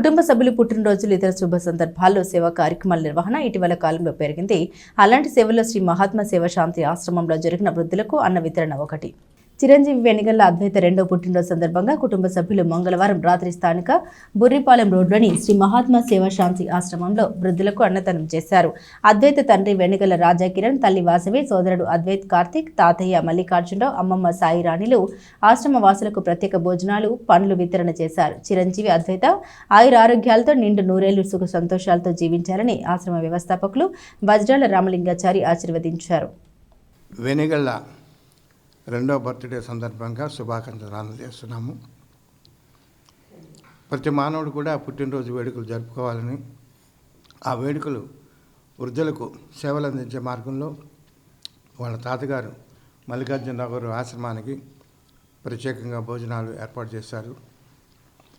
కుటుంబ సభ్యులు పుట్టినరోజులు ఇతర శుభ సందర్భాల్లో సేవా కార్యక్రమాల నిర్వహణ ఇటీవల కాలంలో పెరిగింది. అలాంటి సేవల్లో శ్రీ మహాత్మా సేవ శాంతి ఆశ్రమంలో జరిగిన వృద్ధులకు అన్న వితరణ ఒకటి. చిరంజీవి వెనుగల్ల అద్వైత రెండో పుట్టినరోజు సందర్భంగా కుటుంబ సభ్యులు మంగళవారం రాత్రి స్థానిక బుర్రిపాలెం రోడ్లోని శ్రీ మహాత్మా సేవా శాంతి ఆశ్రమంలో వృద్ధులకు అన్నదానం చేశారు. అద్వైత తండ్రి వెనిగల్ల రాజాకిరణ్ తల్లి వాసవి సోదరుడు అద్వైత్ కార్తిక్ తాతయ్య మల్లికార్జునరావు అమ్మమ్మ సాయి రాణిలు ఆశ్రమ వాసులకు ప్రత్యేక భోజనాలు పండ్లు వితరణ చేశారు. చిరంజీవి అద్వైత ఆయుర ఆరోగ్యాలతో నిండు నూరేళ్ళు సుఖ సంతోషాలతో జీవించాలని ఆశ్రమ వ్యవస్థాపకులు వజ్రాల రామలింగాచారి ఆశీర్వదించారు. వెనిగళ్ళ రెండో బర్త్డే సందర్భంగా శుభాకాంక్షలు అందజేస్తున్నాము. ప్రతి మానవుడు కూడా పుట్టినరోజు వేడుకలు జరుపుకోవాలని ఆ వేడుకలు వృద్ధులకు సేవలు అందించే మార్గంలో వాళ్ళ తాతగారు మల్లికార్జునరావు గారు ఆశ్రమానికి ప్రత్యేకంగా భోజనాలు ఏర్పాటు చేశారు.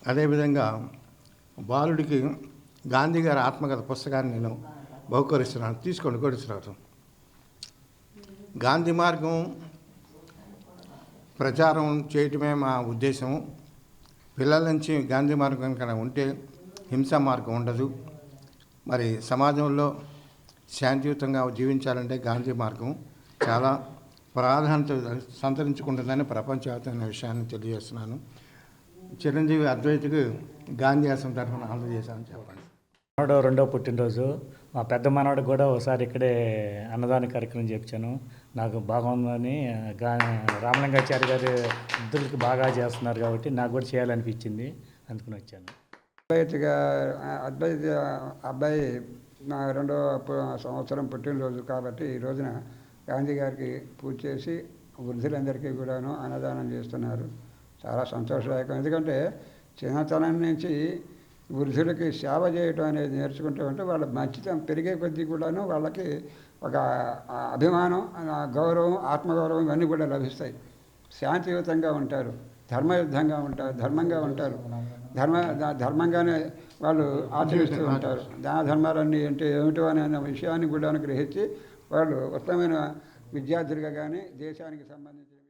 అదేవిధంగా బాలుడికి గాంధీ గారి ఆత్మకథ పుస్తకాన్ని నేను బహుకరిస్తున్నాను. తీసుకోండి కోటేశ్వరరావు గాంధీ మార్గం ప్రచారం చేయటమే మా ఉద్దేశం పిల్లల నుంచి గాంధీ మార్గం కనుక ఉంటే హింసా మార్గం ఉండదు. మరి సమాజంలో శాంతియుతంగా జీవించాలంటే గాంధీ మార్గం చాలా ప్రాధాన్యత సంతరించుకుంటుందని ప్రపంచవ్యాప్తమైన విషయాన్ని తెలియజేస్తున్నాను. చిరంజీవి అద్వైతకు గాంధీ ఆశ్రమం తరఫున అందజేశామని చెప్పండి. మనవడు రెండో పుట్టినరోజు మా పెద్ద మనవాడు కూడా ఒకసారి ఇక్కడే అన్నదాన కార్యక్రమం చేయించాను నాకు బాగుందని రామలింగాచారి గారు వృద్ధులకి బాగా చేస్తున్నారు కాబట్టి నాకు కూడా చేయాలనిపించింది. అందుకని వచ్చాను. అద్వైతగా అద్వైత అబ్బాయి నా రెండో సంవత్సరం పుట్టినరోజు కాబట్టి ఈ రోజున గాంధీ గారికి పూజ చేసి వృద్ధులందరికీ కూడాను అన్నదానం చేస్తున్నారు. చాలా సంతోషదాయకం. ఎందుకంటే చిన్నతనం నుంచి వృద్ధులకి సేవ చేయటం అనేది నేర్చుకుంటూ ఉంటే వాళ్ళ మంచితనం పెరిగే కొద్దీ కూడాను వాళ్ళకి ఒక అభిమానం గౌరవం ఆత్మగౌరవం ఇవన్నీ కూడా లభిస్తాయి. శాంతియుతంగా ఉంటారు ధర్మయుద్ధంగా ఉంటారు ధర్మంగా ఉంటారు. ధర్మ ధర్మంగానే వాళ్ళు ఆచరిస్తూ ఉంటారు. దాన ధర్మాలన్నీ అంటే ఏమిటో అనే విషయాన్ని కూడా గ్రహించి వాళ్ళు ఉత్తమమైన విద్యార్థులుగా కానీ దేశానికి సంబంధించిన